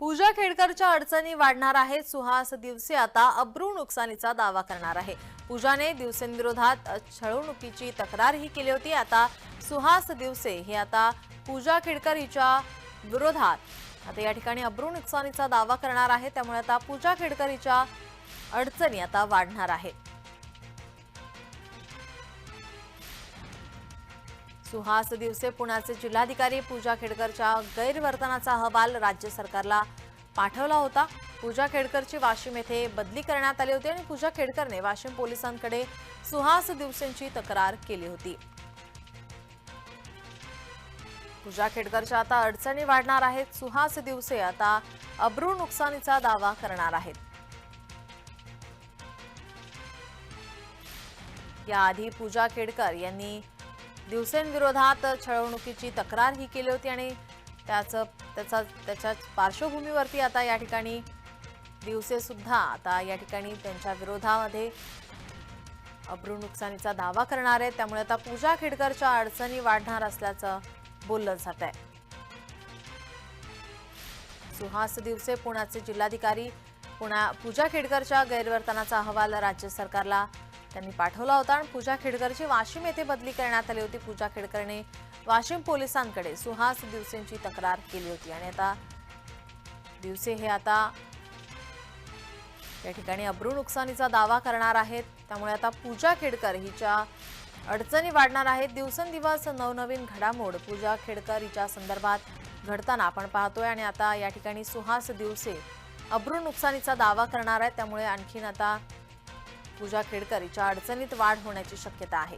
पूजा खेडकरच्या अडचणी वाढणार आहेत सुहास दिवसे आता अब्रू नुकसानीचा दावा करणार आहे. पूजाने दिवसेंविरोधात छळवणुकीची तक्रार ही केली होती. आता सुहास दिवसे हे आता पूजा खेडकर हिच्या विरोधात. आता या ठिकाणी अब्रू नुकसानीचा दावा करणार आहे. त्यामुळे आता पूजा खेडकर हिच्या अडचणी आता वाढणार आहेत. सुहास दिवसे पुण्याचे जिल्हाधिकारी पूजा खेडकरच्या गैरवर्तनाचा अहवाल राज्य सरकारला पाठवला होता. पूजा खेडकरची वाशिम येथे बदली करण्यात आली होती आणि पूजा खेडकरने वाशिम पोलिसांकडे सुहास दिवसेंची तक्रार केली होती. पूजा खेडकरच्या आता अडचणी वाढणार आहेत. सुहास दिवसे आता अब्रू नुकसानीचा दावा करणार आहेत. याआधी पूजा खेडकर यांनी दिवसेंविरोधात छळवणुकीची तक्रार ही केली होती आणि त्याचं त्याचा त्याच्या पार्श्वभूमीवरती आता या ठिकाणी दिवसेसुद्धा आता या ठिकाणी त्यांच्या विरोधामध्ये अब्रू नुकसानीचा दावा करणार आहे त्यामुळे आता पूजा खेडकरच्या अडचणी वाढणार असल्याचं बोललं जात आहे. सुहास दिवसे पुण्याचे जिल्हाधिकारी पुण्या पूजा खेडकरच्या गैरवर्तनाचा अहवाल राज्य सरकारला त्यांनी पाठवला होता आणि पूजा खेडकरची वाशिम येथे बदली करण्यात आली होती. पूजा खेडकरने वाशिम पोलिसांकडे सुहास दिवसेंची तक्रार केली होती. आणि आता दिवसे हे आता या ठिकाणी अब्रू नुकसानीचा दावा करणार आहेत. त्यामुळे आता पूजा खेडकर हिच्या अडचणी वाढणार आहेत. दिवसेंदिवस नवनवीन घडामोड पूजा खेडकर हिच्या संदर्भात घडताना आपण पाहतोय. आणि आता या ठिकाणी सुहास दिवसे अब्रू नुकसानीचा दावा करणार आहेत. त्यामुळे आणखीन आता पूजा खेडकर हिच्या अडचणीत वाढ होण्याची शक्यता आहे.